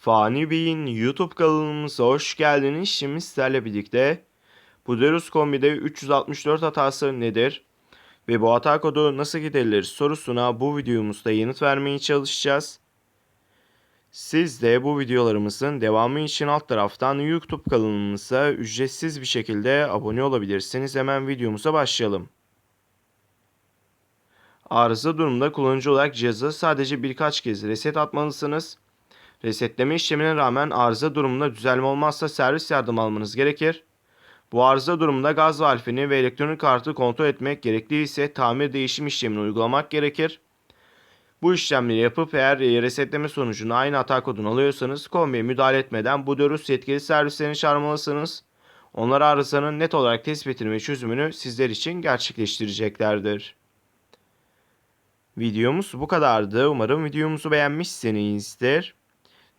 Fani Bey'in YouTube kanalımıza hoş geldiniz. Şimdi sizlerle birlikte Buderus kombide 364 hatası nedir ve bu hata kodu nasıl giderilir sorusuna bu videomuzda yanıt vermeye çalışacağız. Siz de bu videolarımızın devamı için alt taraftan YouTube kanalımıza ücretsiz bir şekilde abone olabilirsiniz. Hemen videomuza başlayalım. Arıza durumunda kullanıcı olarak cihazı sadece birkaç kez reset atmalısınız. Resetleme işlemine rağmen arıza durumunda düzelme olmazsa servis yardım almanız gerekir. Bu arıza durumunda gaz valfini ve elektronik kartı kontrol etmek gerekli ise tamir değişim işlemini uygulamak gerekir. Bu işlemleri yapıp eğer e, resetleme sonucunda aynı hata kodunu alıyorsanız kombiye müdahale etmeden bu dörüs yetkili servislerini çağırmalısınız. Onlar arızanın net olarak tespitini ve çözümünü sizler için gerçekleştireceklerdir. Videomuz bu kadardı. Umarım videomuzu beğenmişsinizdir.